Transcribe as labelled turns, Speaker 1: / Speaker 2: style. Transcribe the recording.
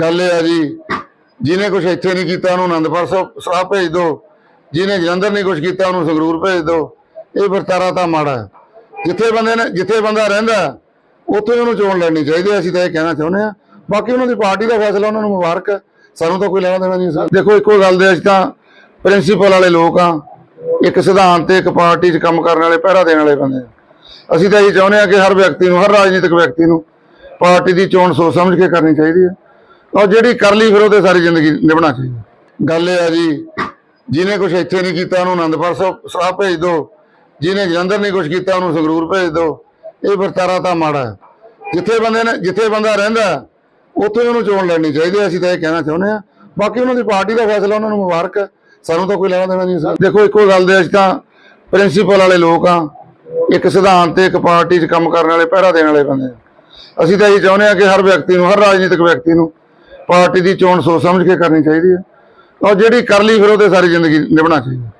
Speaker 1: ਗੱਲ ਇਹ ਆ ਜੀ ਜਿਹਨੇ ਕੁਝ ਇੱਥੇ ਨਹੀਂ ਕੀਤਾ ਉਹਨੂੰ ਆਨੰਦਪੁਰ ਸਾਹਿਬ ਭੇਜ ਦਿਓ। ਜਿਹਨੇ ਜਲੰਧਰ ਨਹੀਂ ਕੁਝ ਕੀਤਾ ਉਹਨੂੰ ਸੰਗਰੂਰ ਭੇਜ ਦਿਓ। ਇਹ ਵਰਤਾਰਾ ਤਾਂ ਮਾੜਾ ਹੈ। ਜਿੱਥੇ ਬੰਦੇ ਨੇ ਜਿੱਥੇ ਬੰਦਾ ਰਹਿੰਦਾ ਉੱਥੇ ਉਹਨੂੰ ਚੋਣ ਲੜਨੀ ਚਾਹੀਦੀ ਹੈ, ਅਸੀਂ ਤਾਂ ਇਹ ਕਹਿਣਾ ਚਾਹੁੰਦੇ ਆ ਬਾਕੀ ਉਹਨਾਂ ਦੀ ਪਾਰਟੀ ਦਾ ਫੈਸਲਾ ਉਹਨਾਂ ਨੂੰ ਮੁਬਾਰਕ ਹੈ। ਸਾਨੂੰ ਤਾਂ ਕੋਈ ਲੈਣਾ ਦੇਣਾ ਨਹੀਂ ਸਰ। ਦੇਖੋ ਇੱਕੋ ਗੱਲ ਦੇ ਅਸੀਂ ਤਾਂ ਪ੍ਰਿੰਸੀਪਲ ਵਾਲੇ ਲੋਕ ਆ। ਇੱਕ ਸਿਧਾਂਤ ਤੇ ਇੱਕ ਪਾਰਟੀ 'ਚ ਕੰਮ ਕਰਨ ਵਾਲੇ ਪਹਿਰਾ ਦੇਣ ਵਾਲੇ ਬੰਦੇ ਅਸੀਂ ਤਾਂ ਇਹ ਚਾਹੁੰਦੇ ਆ ਕਿ ਹਰ ਵਿਅਕਤੀ ਨੂੰ ਹਰ ਰਾਜਨੀਤਿਕ ਵਿਅਕਤੀ ਨੂੰ ਪਾਰਟੀ ਦੀ ਚੋਣ ਸੋਚ ਸਮਝ ਕੇ ਕਰਨੀ ਚਾਹੀਦੀ ਹੈ। ਔਰ ਜਿਹੜੀ ਕਰ ਲਈ ਫਿਰ ਉਹਦੇ ਸਾਰੀ ਜ਼ਿੰਦਗੀ ਨਿਭਣਾ ਚਾਹੀਦੀ ਗੱਲ ਇਹ ਆ ਜੀ ਜਿਹਨੇ ਕੁਝ ਇੱਥੇ ਨਹੀਂ ਕੀਤਾ ਉਹਨੂੰ ਆਨੰਦਪੁਰ ਸਾਹਿਬ ਸਾਹਿਬ ਭੇਜ ਦਿਓ। ਜਿਹਨੇ ਜਲੰਧਰ ਨਹੀਂ ਕੁਝ ਕੀਤਾ ਉਹਨੂੰ ਸੰਗਰੂਰ ਭੇਜ ਦਿਓ। ਇਹ ਵਰਤਾਰਾ ਤਾਂ ਮਾੜਾ ਹੈ। ਜਿੱਥੇ ਬੰਦੇ ਨੇ ਜਿੱਥੇ ਬੰਦਾ ਰਹਿੰਦਾ ਉੱਥੇ ਉਹਨੂੰ ਚੋਣ ਲੜਨੀ ਚਾਹੀਦੀ ਹੈ, ਅਸੀਂ ਤਾਂ ਇਹ ਕਹਿਣਾ ਚਾਹੁੰਦੇ ਆ ਬਾਕੀ ਉਹਨਾਂ ਦੀ ਪਾਰਟੀ ਦਾ ਫੈਸਲਾ ਉਹਨਾਂ ਨੂੰ ਮੁਬਾਰਕ ਹੈ। ਸਾਨੂੰ ਤਾਂ ਕੋਈ ਲੈਣਾ ਦੇਣਾ ਨਹੀਂ ਸਰ। ਦੇਖੋ ਇੱਕੋ ਗੱਲ ਦੇ ਅਸੀਂ ਤਾਂ ਪ੍ਰਿੰਸੀਪਲ ਵਾਲੇ ਲੋਕ ਆ। ਇੱਕ ਸਿਧਾਂਤ ਤੇ ਇੱਕ ਪਾਰਟੀ 'ਚ ਕੰਮ ਕਰਨ ਵਾਲੇ ਪਹਿਰਾ ਦੇਣ ਵਾਲੇ ਬੰਦੇ ਆ। ਅਸੀਂ ਤਾਂ ਇਹ ਚਾਹੁੰਦੇ ਆ ਕਿ ਹਰ ਵਿਅਕਤੀ ਨੂੰ ਹਰ ਰਾਜਨੀਤਿਕ ਵਿਅਕਤੀ ਨੂੰ ਪਾਰਟੀ ਦੀ ਚੋਣ ਸੋਚ ਸਮਝ ਕੇ ਕਰਨੀ ਚਾਹੀਦੀ ਹੈ। ਔਰ ਜਿਹੜੀ ਕਰ ਲਈ ਫਿਰ ਉਹਦੇ ਸਾਰੀ ਜ਼ਿੰਦਗੀ ਨਿਭਣਾ ਚਾਹੀਦਾ।